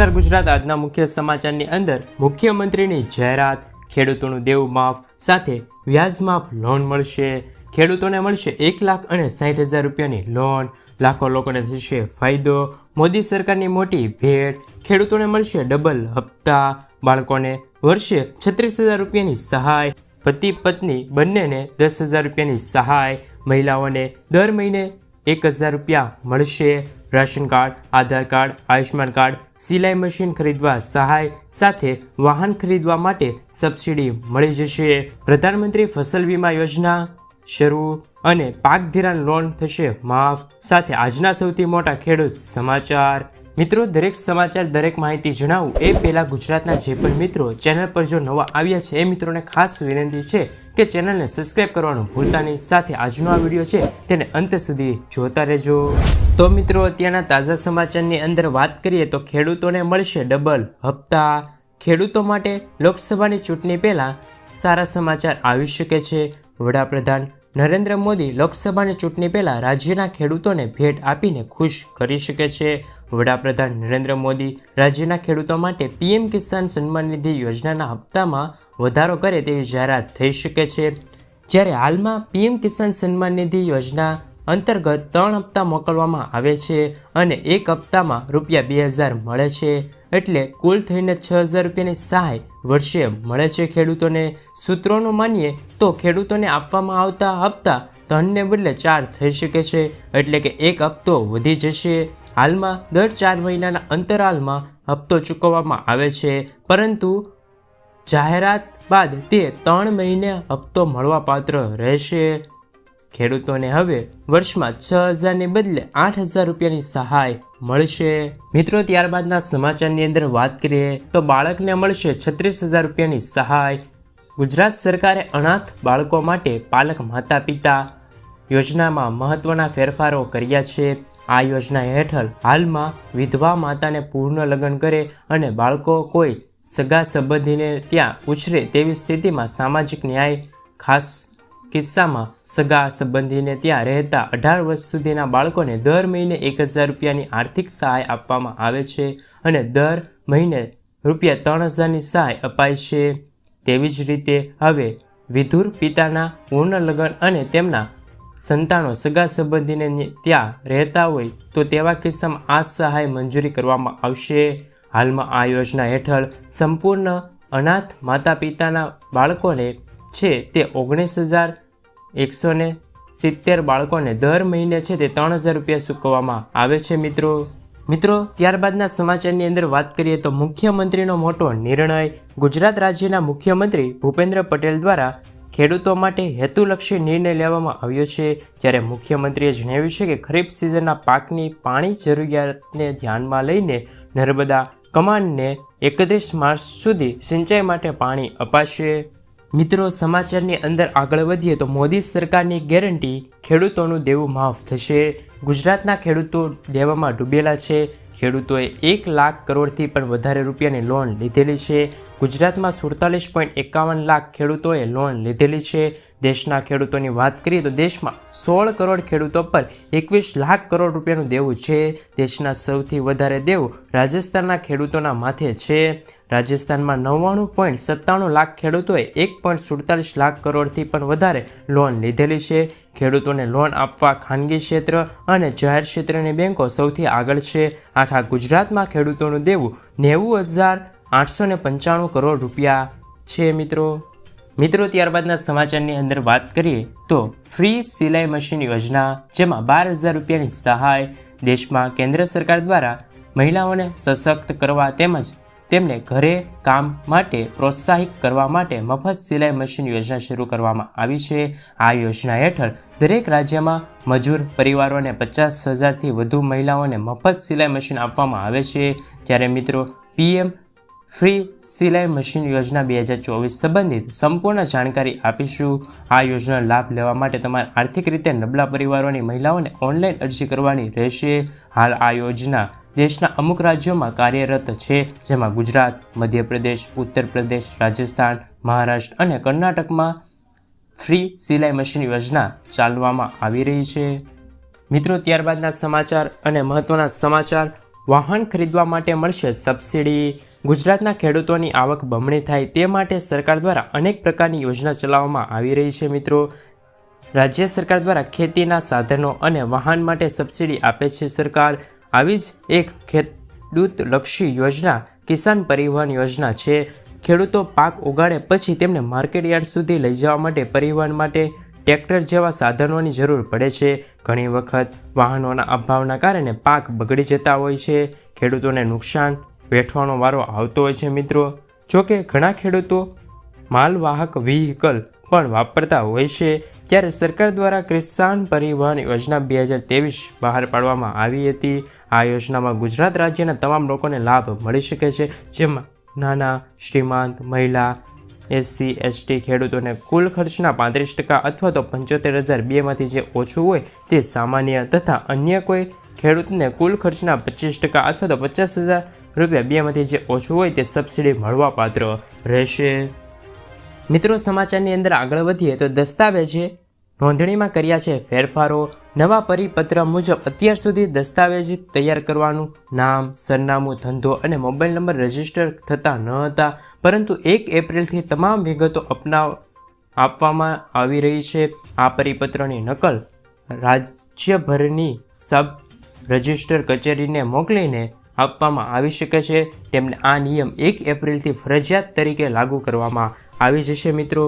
નમસ્કાર ગુજરાત. આજના મુખ્ય સમાચારની અંદર મુખ્યમંત્રીની જાહેરાત, ખેડૂતોનું દેવું માફ, સાથે વ્યાજ માફ લોન મળશે. ખેડૂતોને મળશે એક લાખ અને સાઠ હજાર રૂપિયાની લોન લાખો લોકોને થશે ફાયદો. મોદી સરકારની મોટી ભેટ. ખેડૂતોને મળશે ડબલ હપ્તા. બાળકોને વર્ષે છત્રીસ હજાર રૂપિયાની સહાય. પતિ, પત્ની બંનેને દસ હજાર રૂપિયાની સહાય. મહિલાઓને દર મહિને એક હજાર રૂપિયા મળશે. Ration card, Aadhaar card Ayushman card, સિલાઈ મશીન ખરીદવા સહાય સાથે વાહન ખરીદવા માટે સબસિડી મળી જશે. પ્રધાનમંત્રી ફસલ વીમા યોજના શરૂ અને પાક ધિરાણ લોન થશે. માફ. સાથે આજના સૌથી મોટા ખેડૂત સમાચાર. મિત્રો, દરેક સમાચાર, દરેક માહિતી જણાવું એ પહેલાં ગુજરાતના જે પણ મિત્રો ચેનલ પર જો નવા આવ્યા છે, એ મિત્રોને ખાસ વિનંતી છે કે ચેનલને સબસ્ક્રાઇબ કરવાનું ભૂલતા નહીં. સાથે આજનો આ વીડિયો છે, તેને અંત સુધી જોતા રહેજો. તો મિત્રો, અત્યારના તાજા સમાચારની અંદર વાત કરીએ તો ખેડૂતોને મળશે ડબલ હપ્તા. ખેડૂતો માટે લોકસભાની ચૂંટણી પહેલાં સારા સમાચાર આવી શકે છે. વડાપ્રધાન નરેન્દ્ર મોદી લોકસભાની ચૂંટણી પહેલાં રાજ્યના ખેડૂતોને ભેટ આપીને ખુશ કરી શકે છે. વડાપ્રધાન નરેન્દ્ર મોદી રાજ્યના ખેડૂતો માટે પીએમ કિસાન સન્માન નિધિ યોજનાના હપ્તામાં વધારો કરે તેવી જાહેરાત થઈ શકે છે. જ્યારે હાલમાં પીએમ કિસાન સન્માન નિધિ યોજના અંતર્ગત ત્રણ હપ્તા મોકલવામાં આવે છે અને એક હપ્તામાં રૂપિયા બે હજાર મળે છે. એટલે કુલ થઈને છ હજાર રૂપિયાની સહાય વર્ષે મળે છે ખેડૂતોને. સૂત્રોનું માનીએ તો ખેડૂતોને આપવામાં આવતા હપ્તા ત્રણને બદલે ચાર થઈ શકે છે, એટલે કે એક હપ્તો વધી જશે. હાલમાં દર ચાર મહિનાના અંતરાલમાં હપ્તો ચૂકવવામાં આવે છે, પરંતુ જાહેરાત બાદ તે ત્રણ મહિને હપ્તો મળવાપાત્ર રહેશે. ખેડૂતોને હવે વર્ષમાં છ હજારની બદલે આઠ હજાર રૂપિયાની સહાય મળશે. મિત્રો, ત્યારબાદના સમાચારની અંદર વાત કરીએ તો બાળકને મળશે છત્રીસ હજાર રૂપિયાની સહાય. ગુજરાત સરકારે અનાથ બાળકો માટે પાલક માતા પિતા યોજનામાં મહત્વના ફેરફારો કર્યા છે. આ યોજના હેઠળ હાલમાં વિધવા માતાને પૂર્ણ લગ્ન કરે અને બાળકો કોઈ સગા સંબંધીને ત્યાં ઉછરે તેવી સ્થિતિમાં સામાજિક ન્યાય ખાસ કિસ્સામાં સગા સંબંધીને ત્યાં રહેતા અઢાર વર્ષ સુધીના બાળકોને દર મહિને એક હજાર રૂપિયાની આર્થિક સહાય આપવામાં આવે છે અને દર મહિને રૂપિયા ત્રણ હજારની સહાય અપાય છે. તેવી જ રીતે હવે વિધુર પિતાના પૂર્ણ લગ્ન અને તેમના સંતાનો સગા સંબંધીને ત્યાં રહેતા હોય તો તેવા કિસ્સામાં આ સહાય મંજૂરી કરવામાં આવશે. હાલમાં આ યોજના હેઠળ સંપૂર્ણ અનાથ માતા પિતાના બાળકોને છે તે ઓગણીસ હજાર એકસો સિત્તેર બાળકોને દર મહિને છે તે ત્રણ હજાર રૂપિયા ચૂકવવામાં આવે છે, મિત્રો. મિત્રો, ત્યારબાદના સમાચારની અંદર વાત કરીએ તો મુખ્યમંત્રીનો મોટો નિર્ણય ગુજરાત રાજ્યના મુખ્યમંત્રી ભૂપેન્દ્ર પટેલ દ્વારા ખેડૂતો માટે હેતુલક્ષી નિર્ણય લેવામાં આવ્યો છે. જ્યારે મુખ્યમંત્રીએ જણાવ્યું છે કે ખરીફ સિઝનના પાકની પાણી જરૂરિયાતને ધ્યાનમાં લઈને નર્મદા કમાન્ડને એકત્રીસ માર્ચ સુધી સિંચાઈ માટે પાણી અપાશે. મિત્રો, સમાચારની અંદર આગળ વધીએ તો મોદી સરકારની ગેરંટી ખેડૂતોનું દેવું માફ થશે. ગુજરાતના ખેડૂતો દેવામાં ડૂબેલા છે. ખેડૂતોએ એક લાખ કરોડથી પણ વધારે રૂપિયાની લોન લીધેલી છે. ગુજરાતમાં સુડતાલીસ પોઈન્ટ એકાવન લાખ ખેડૂતોએ લોન લીધેલી છે. દેશના ખેડૂતોની વાત કરીએ તો દેશમાં સોળ કરોડ ખેડૂતો પર એકવીસ લાખ કરોડ રૂપિયાનું દેવું છે. દેશના સૌથી વધારે દેવું રાજસ્થાનના ખેડૂતોના માથે છે. રાજસ્થાનમાં નવ્વાણું પોઈન્ટ સત્તાણું લાખ ખેડૂતોએ એક પોઈન્ટ સુડતાલીસ લાખ કરોડથી પણ વધારે લોન લીધેલી છે. ખેડૂતોને લોન આપવા ખાનગી ક્ષેત્ર અને જાહેર ક્ષેત્રની બેન્કો સૌથી આગળ છે. આખા ગુજરાતમાં ખેડૂતોનું દેવું નેવું હજાર આઠસો ને પંચાણું કરોડ રૂપિયા છે, મિત્રો. મિત્રો, ત્યારબાદના સમાચારની અંદર વાત કરીએ તો ફ્રી સિલાઈ મશીન યોજના, જેમાં બાર હજાર રૂપિયાની સહાય દેશમાં કેન્દ્ર સરકાર દ્વારા મહિલાઓને સશક્ત કરવા તેમજ તેમને ઘરે કામ માટે પ્રોત્સાહિત કરવા માટે મફત સિલાઈ મશીન યોજના શરૂ કરવામાં આવી છે. આ યોજના હેઠળ દરેક રાજ્યમાં મજૂર પરિવારોને પચાસ હજારથી વધુ મહિલાઓને મફત સિલાઈ મશીન આપવામાં આવે છે. જ્યારે મિત્રો, પીએમ ફ્રી સિલાઈ મશીન યોજના બે હજાર ચોવીસ સંબંધિત સંપૂર્ણ જાણકારી આપીશું. આ યોજનાનો લાભ લેવા માટે તમારે આર્થિક રીતે નબળા પરિવારોની મહિલાઓને ઓનલાઈન અરજી કરવાની રહેશે. હાલ આ યોજના દેશના અમુક રાજ્યોમાં કાર્યરત છે, જેમાં ગુજરાત, મધ્યપ્રદેશ ઉત્તર પ્રદેશ રાજસ્થાન, મહારાષ્ટ્ર અને કર્ણાટકમાં ફ્રી સિલાઈ મશીન યોજના ચાલવામાં આવી રહી છે. મિત્રો, ત્યારબાદના સમાચાર અને મહત્ત્વના સમાચાર. વાહન ખરીદવા માટે મળશે સબસિડી. ગુજરાતના ખેડૂતોની આવક બમણી થાય તે માટે સરકાર દ્વારા અનેક પ્રકારની યોજના ચલાવવામાં આવી રહી છે, મિત્રો. રાજ્ય સરકાર દ્વારા ખેતીના સાધનો અને વાહન માટે સબસિડી આપે છે સરકાર. આવી જ એક ખેડૂતલક્ષી યોજના કિસાન પરિવહન યોજના છે. ખેડૂતો પાક ઉગાડે પછી તેમને માર્કેટ યાર્ડ સુધી લઈ જવા માટે પરિવહન માટે ટ્રેક્ટર જેવા સાધનોની જરૂર પડે છે. ઘણી વખત વાહનોના અભાવના કારણે પાક બગડી જતા હોય છે. ખેડૂતોને નુકસાન વેઠવાનો વારો આવતો હોય છે, મિત્રો. જોકે ઘણા ખેડૂતો માલવાહક વ્હીકલ પણ વાપરતા હોય છે. ત્યારે સરકાર દ્વારા કિસાન પરિવહન યોજના બે હજાર ત્રેવીસ બહાર પાડવામાં આવી હતી. આ યોજનામાં ગુજરાત રાજ્યના તમામ લોકોને લાભ મળી શકે છે. જેમાં નાના, શ્રીમંત, મહિલા, એસસી, એસટી ખેડૂતોને કુલ ખર્ચના પાંત્રીસ ટકા અથવા તો પંચોતેર હજાર બેમાંથી જે ઓછું હોય તે સામાન્ય તથા અન્ય કોઈ ખેડૂતને કુલ ખર્ચના પચીસ ટકા અથવા તો પચાસ હજાર રૂપિયા બેમાંથી જે ઓછું હોય તે સબસિડી મળવાપાત્ર રહેશે. મિત્રો, સમાચારની અંદર આગળ વધીએ તો દસ્તાવેજે નોંધણીમાં કર્યા છે ફેરફારો. નવા પરિપત્ર મુજબ અત્યાર સુધી દસ્તાવેજ તૈયાર કરવાનું નામ, સરનામું, ધંધો અને મોબાઈલ નંબર રજિસ્ટર થતા ન હતા. પરંતુ એક એપ્રિલથી તમામ વિગતો અપનાવ, આપવામાં આવી રહી છે. આ પરિપત્રની નકલ રાજ્યભરની સબ રજિસ્ટર કચેરીને મોકલીને આપવામાં આવી શકે છે. તેમને આ નિયમ એક એપ્રિલથી ફરજિયાત તરીકે લાગુ કરવામાં આવી જશે મિત્રો.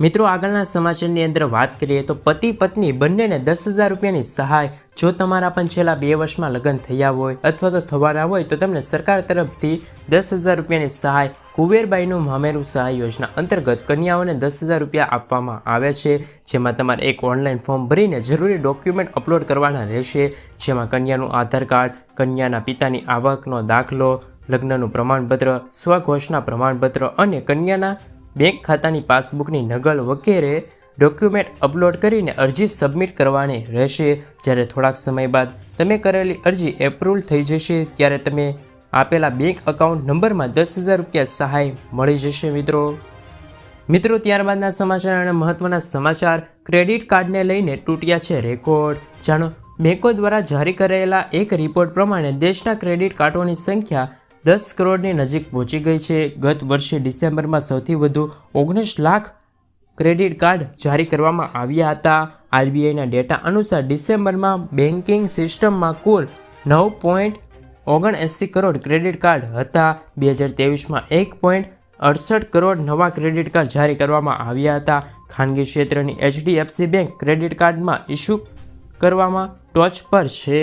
મિત્રો, આગળના સમાચારની અંદર વાત કરીએ તો પતિ પત્ની બંનેને દસ હજાર રૂપિયાની સહાય. જો તમારા પણ છેલ્લા બે વર્ષમાં લગ્ન થયા હોય અથવા તો થવાના હોય, તો તમને સરકાર તરફથી દસ હજાર રૂપિયાની સહાય કુબેરબાઈનું મામેરું સહાય યોજના અંતર્ગત કન્યાઓને દસ હજાર રૂપિયા આપવામાં આવે છે. જેમાં તમારે એક ઓનલાઈન ફોર્મ ભરીને જરૂરી ડોક્યુમેન્ટ અપલોડ કરવાના રહેશે. જેમાં કન્યાનું આધાર કાર્ડ, કન્યાના પિતાની આવકનો દાખલો, લગ્નનું પ્રમાણપત્ર સ્વઘોષના પ્રમાણપત્ર અને કન્યાના બેંક ખાતાની પાસબુકની નકલ વગેરે ડોક્યુમેન્ટ અપલોડ કરીને અરજી સબમિટ કરવાની રહેશે. જ્યારે થોડાક સમય બાદ તમે કરેલી અરજી એપ્રુવલ થઈ જશે, ત્યારે તમે આપેલા બેંક અકાઉન્ટ નંબરમાં દસ હજાર રૂપિયા સહાય મળી જશે મિત્રો. મિત્રો, ત્યારબાદના સમાચાર અને મહત્વના સમાચાર. ક્રેડિટ કાર્ડને લઈને તૂટ્યા છે રેકોર્ડ. જાણો, બેંકો દ્વારા જારી કરેલા એક રિપોર્ટ પ્રમાણે દેશના ક્રેડિટ કાર્ડોની સંખ્યા દસ કરોડની નજીક પહોંચી ગઈ છે. ગત વર્ષે ડિસેમ્બરમાં સૌથી વધુ ઓગણીસ લાખ ક્રેડિટ કાર્ડ જારી કરવામાં આવ્યા હતા. આરબીઆઈના ડેટા અનુસાર ડિસેમ્બરમાં બેન્કિંગ સિસ્ટમમાં કુલ નવ પોઈન્ટ ઓગણએંસી કરોડ ક્રેડિટ કાર્ડ હતા. બે હજાર ત્રેવીસમાં એક પોઈન્ટ અડસઠ કરોડ નવા ક્રેડિટ કાર્ડ જારી કરવામાં આવ્યા હતા. ખાનગી ક્ષેત્રની એચડીએફસી બેંક ક્રેડિટ કાર્ડમાં ઇસ્યુ કરવામાં ટોચ પર છે.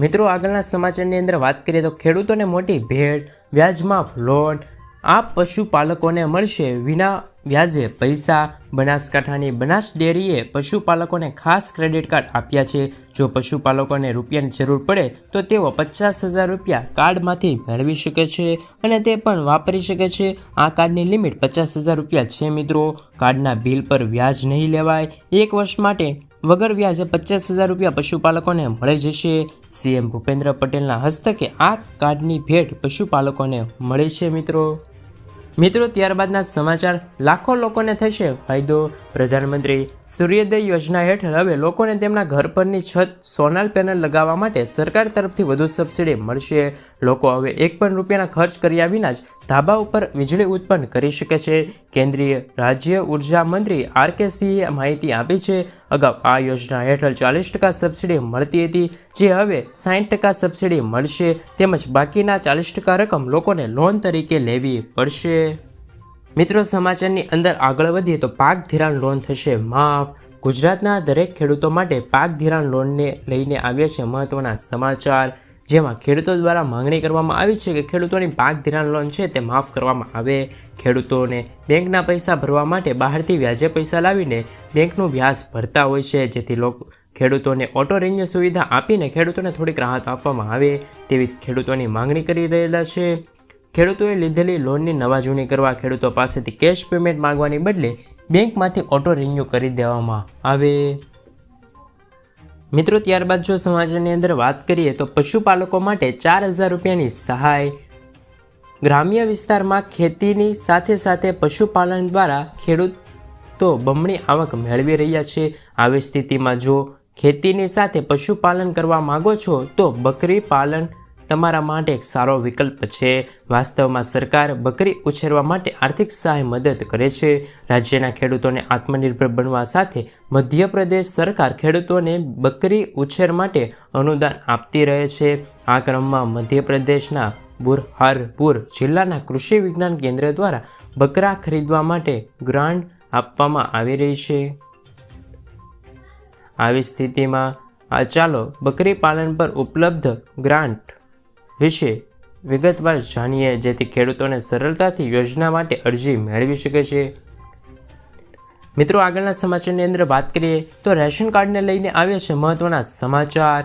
મિત્રો, આગળના સમાચારની અંદર વાત કરીએ તો ખેડૂતોને મોટી ભેટ વ્યાજમાફ લોન આ પશુપાલકોને મળશે વિના વ્યાજે પૈસા, બનાસકાંઠાની બનાસ ડેરીએ પશુપાલકોને ખાસ ક્રેડિટ કાર્ડ આપ્યા છે. જો પશુપાલકોને રૂપિયાની જરૂર પડે, તો તેઓ પચાસ હજાર રૂપિયા કાર્ડમાંથી મેળવી શકે છે અને તે પણ વાપરી શકે છે. આ કાર્ડની લિમિટ પચાસ હજાર રૂપિયા છે મિત્રો. કાર્ડના બિલ પર વ્યાજ નહીં લેવાય. એક વર્ષ માટે વગર વ્યાજે પચાસ હજાર રૂપિયા પશુપાલકોને મળી જશે. સીએમ ભૂપેન્દ્ર પટેલના હસ્તકે આ કાર્ડની ભેટ પશુપાલકોને મળે છે, મિત્રો. મિત્રો, ત્યારબાદના સમાચાર. લાખો લોકોને થશે ફાયદો. પ્રધાનમંત્રી સૂર્યોદય યોજના હેઠળ હવે લોકોને તેમના ઘર પરની છત સોનાર પેનલ લગાવવા માટે સરકાર તરફથી વધુ સબસિડી મળશે. લોકો હવે એક પણ રૂપિયાના ખર્ચ કર્યા વિના જ ધાબા ઉપર વીજળી ઉત્પન્ન કરી શકે છે. કેન્દ્રીય રાજ્ય ઊર્જા મંત્રી આર કે સિંહે માહિતી આપી છે, અગાઉ આ યોજના હેઠળ ચાલીસ ટકા સબસિડી મળતી હતી, જે હવે સાઠ ટકા સબસિડી મળશે. તેમજ બાકીના ચાલીસ ટકા રકમ લોકોને લોન તરીકે લેવી પડશે. મિત્રો, સમાચારની અંદર આગળ વધીએ તો પાક ધિરાણ લોન થશે, માફ. ગુજરાતના દરેક ખેડૂતો માટે પાક ધિરાણ લોનને લઈને આવ્યા છે મહત્વના સમાચાર. જેમાં ખેડૂતો દ્વારા માંગણી કરવામાં આવી છે કે ખેડૂતોની પાક ધિરાણ લોન છે તે માફ કરવામાં આવે. ખેડૂતોને બેંકના પૈસા ભરવા માટે બહારથી વ્યાજે પૈસા લાવીને બેંકનું વ્યાજ ભરતા હોય છે, જેથી લોકો ખેડૂતોને ઓટો રેન્જ સુવિધા આપીને ખેડૂતોને થોડીક રાહત આપવામાં આવે તેવી ખેડૂતોની માંગણી કરી રહેલા છે. ખેડૂતોએ લીધેલી લોનની નવા જૂની કરવા ખેડૂતો પાસેથી કેશ પેમેન્ટ માંગવાની બદલે બેંકમાંથી ઓટો રિન્યુ કરી દેવામાં આવે. મિત્રો, ત્યારબાદ જો સમાચારની અંદર વાત કરીએ તો પશુપાલકો માટે ચાર હજાર રૂપિયાની સહાય. ગ્રામ્ય વિસ્તારમાં ખેતીની સાથે સાથે પશુપાલન દ્વારા ખેડૂતો બમણી આવક મેળવી રહ્યા છે. આવી સ્થિતિમાં જો ખેતીની સાથે પશુપાલન કરવા માંગો છો, તો બકરી પાલન તમારા માટે એક સારો વિકલ્પ છે. વાસ્તવમાં સરકાર બકરી ઉછેરવા માટે આર્થિક સહાય મદદ કરે છે. રાજ્યના ખેડૂતોને આત્મનિર્ભર બનવા સાથે મધ્યપ્રદેશ સરકાર ખેડૂતોને બકરી ઉછેર માટે અનુદાન આપતી રહે છે. આ ક્રમમાં મધ્યપ્રદેશના બુરહારપુર જિલ્લાના કૃષિ વિજ્ઞાન કેન્દ્ર દ્વારા બકરા ખરીદવા માટે ગ્રાન્ટ આપવામાં આવી રહી છે. આવી સ્થિતિમાં, આ ચાલો બકરી પાલન પર ઉપલબ્ધ ગ્રાન્ટ વિશે વિગતવાર જાણીએ, જેથી ખેડૂતોને સરળતાથી યોજના માટે અરજી મેળવી શકે છે. મિત્રો, આગળના સમાચારની અંદર વાત કરીએ તો રેશન કાર્ડને લઈને આવ્યા છે મહત્વના સમાચાર.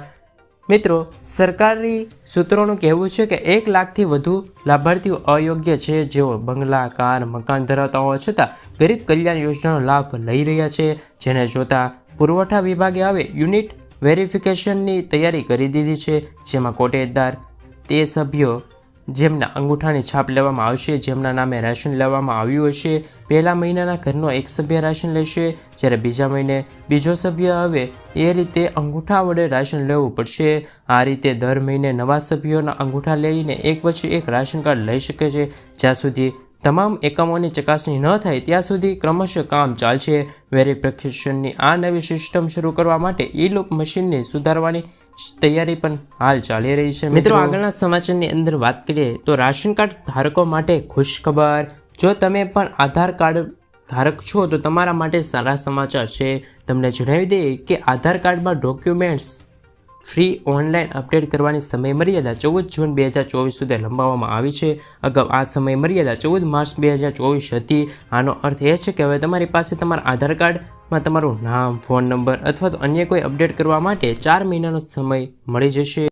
મિત્રો, સરકારી સૂત્રોનું કહેવું છે કે એક લાખથી વધુ લાભાર્થીઓ અયોગ્ય છે. જેઓ બંગલા કાર મકાન ધરાવતા હોવા છતાં ગરીબ કલ્યાણ યોજનાનો લાભ લઈ રહ્યા છે. જેને જોતા પુરવઠા વિભાગે હવે યુનિટ વેરિફિકેશનની તૈયારી કરી દીધી છે, જેમાં કોટેદાર તે સભ્યો જેમના અંગૂઠાની છાપ લેવામાં આવશે, જેમના નામે રાશન લેવામાં આવ્યું હશે. પહેલા મહિનાના ઘરનો એક સભ્ય રાશન લેશે, જ્યારે બીજા મહિને બીજો સભ્ય આવે, એ રીતે અંગૂઠા વડે રાશન લેવું પડશે. આ રીતે દર મહિને નવા સભ્યોના અંગૂઠા લઈને એક પછી એક રાશન કાર્ડ લઈ શકે છે, જ્યાં સુધી તમામ એકમોની ચકાસણી ન થાય ત્યાં સુધી ક્રમશઃ કામ ચાલશે. વેરિફિકેશનની આ નવી સિસ્ટમ શરૂ કરવા માટે ઈ લુક મશીનને સુધારવાની તૈયારી પણ હાલ ચાલી રહી છે. મિત્રો આગળના સમાચારની અંદર વાત કરીએ તો રાશન કાર્ડ ધારકો માટે ખુશખબર જો તમે પણ આધાર કાર્ડ ધારક છો તો તમારા માટે સારા સમાચાર છે. તમને જણાવી દઈએ કે આધાર કાર્ડમાં ડોક્યુમેન્ટ્સ ફ્રી ઓનલાઈન અપડેટ કરવાની સમય મર્યાદા ચૌદ જૂન બે હજાર ચોવીસ સુધી લંબાવવામાં આવી છે. અગાઉ આ સમય મર્યાદા ચૌદ માર્ચ બે હજાર ચોવીસ હતી. આનો અર્થ એ છે કે હવે તમારી પાસે તમારા આધાર કાર્ડમાં તમારું નામ, ફોન નંબર અથવા તો અન્ય કોઈ અપડેટ કરવા માટે ચાર મહિનાનો સમય મળી જશે.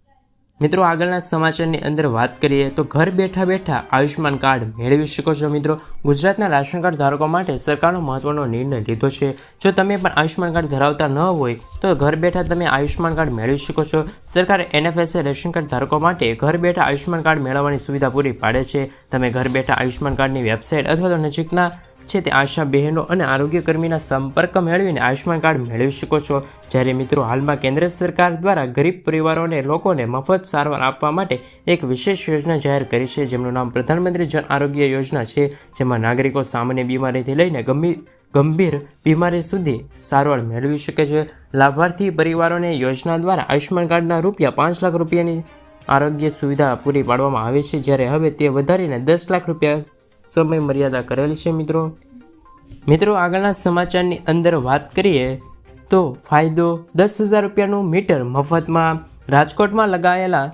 મિત્રો, આગળના સમાચારની અંદર વાત કરીએ તો ઘર બેઠા બેઠા આયુષ્યમાન કાર્ડ મેળવી શકો છો મિત્રો. ગુજરાતના રાશન કાર્ડ ધારકો માટે સરકારનો મહત્વનો નિર્ણય લીધો છે. જો તમે પણ આયુષ્યમાન કાર્ડ ધરાવતા ન હોય, તો ઘર બેઠા તમે આયુષ્યમાન કાર્ડ મેળવી શકો છો. સરકારે એનએફએસએ રેશન કાર્ડ ધારકો માટે ઘર બેઠા આયુષ્યમાન કાર્ડ મેળવવાની સુવિધા પૂરી પાડે છે. તમે ઘર બેઠા આયુષ્યમાન કાર્ડની વેબસાઇટ અથવા તો નજીકના છે તે આશા બહેનો અને આરોગ્ય કર્મીના સંપર્ક મેળવીને આયુષ્યમાન કાર્ડ મેળવી શકો છો. જ્યારે મિત્રો, હાલમાં કેન્દ્ર સરકાર દ્વારા ગરીબ પરિવારોને લોકોને મફત સારવાર આપવા માટે એક વિશેષ યોજના જાહેર કરી છે, જેમનું નામ પ્રધાનમંત્રી જન આરોગ્ય યોજના છે, જેમાં નાગરિકો સામાન્ય બીમારીથી લઈને ગંભીર ગંભીર બીમારી સુધી સારવાર મેળવી શકે છે. લાભાર્થી પરિવારોને યોજના દ્વારા આયુષ્યમાન કાર્ડના રૂપિયા પાંચ લાખ રૂપિયાની આરોગ્ય સુવિધા પૂરી પાડવામાં આવે છે. જ્યારે હવે તે વધારીને દસ લાખ રૂપિયા સમય મર્યાદા કરેલી છે, મિત્રો. મિત્રો, આગળના સમાચારની અંદર વાત કરીએ તો ફાયદો દસ હજાર રૂપિયાનું મીટર મફતમાં રાજકોટમાં લગાયેલા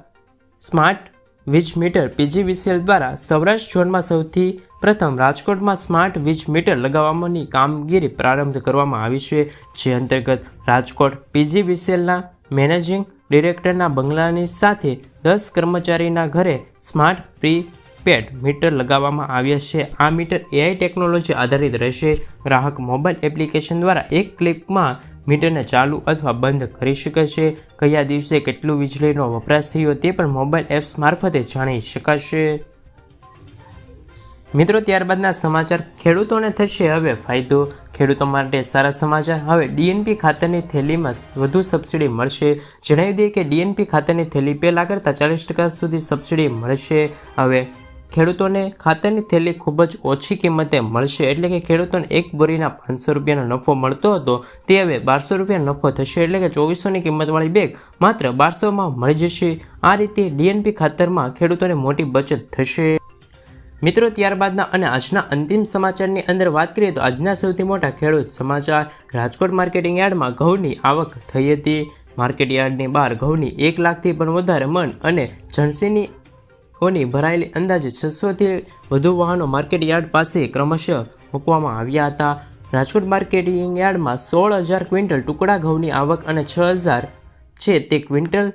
સ્માર્ટ વીજ મીટર પીજીવીસીએલ દ્વારા સૌરાષ્ટ્ર ઝોનમાં સૌથી પ્રથમ રાજકોટમાં સ્માર્ટ વીજ મીટર લગાવવાની કામગીરી પ્રારંભ કરવામાં આવી છે. જે અંતર્ગત રાજકોટ પીજીવીસીએલના મેનેજિંગ ડિરેક્ટરના બંગલાની સાથે દસ કર્મચારીના ઘરે સ્માર્ટ પ્રી પેડ મીટર લગાવવામાં આવ્યા છે. આ મીટર એઆઈ ટેકનોલોજી આધારિત રહેશે. ગ્રાહક મોબાઈલ એપ્લિકેશન દ્વારા એક ક્લિકમાં મીટરને ચાલુ અથવા બંધ કરી શકે છે. કયા દિવસે કેટલું વીજળીનો વપરાશ થયો તે પણ મોબાઈલ એપ્સ મારફતે જાણી શકાશે. મિત્રો, ત્યારબાદના સમાચાર ખેડૂતોને થશે હવે ફાયદો. ખેડૂતો માટે સારા સમાચાર. હવે ડીએનપી ખાતરની થેલીમાં વધુ સબસિડી મળશે. જણાવી દઈએ કે ડીએનપી ખાતરની થેલી પહેલાં કરતાં ચાલીસ ટકા સુધી સબસિડી મળશે. હવે ખેડૂતોને ખાતરની થેલી ખૂબ જ ઓછી કિંમતે મળશે એટલે કે ખેડૂતોને એક બોરીના પાંચસો રૂપિયાનો નફો મળતો હતો. તે હવે બારસો રૂપિયા નફો થશે એટલે કે ચોવીસોની કિંમતવાળી બેગ માત્ર બારસોમાં મળી જશે. આ રીતે ડીએનપી ખાતરમાં ખેડૂતોને મોટી બચત થશે. મિત્રો, ત્યારબાદના અને આજના અંતિમ સમાચારની અંદર વાત કરીએ તો આજના સૌથી મોટા ખેડૂત સમાચાર. રાજકોટ માર્કેટિંગ યાર્ડમાં ઘઉંની આવક થઈ હતી. માર્કેટ યાર્ડની બહાર ઘઉંની એક લાખથી પણ વધારે મન અને જણસીની ઓની ભરાયેલી અંદાજે છસોથી વધુ વાહનો માર્કેટ યાર્ડ પાસે ક્રમશઃ મૂકવામાં આવ્યા હતા. રાજકોટ માર્કેટિંગ યાર્ડમાં સોળ હજાર ક્વિન્ટલ ટુકડા ઘઉંની આવક અને છ હજાર છે તે ક્વિન્ટલ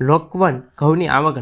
લોકવન ઘઉંની આવક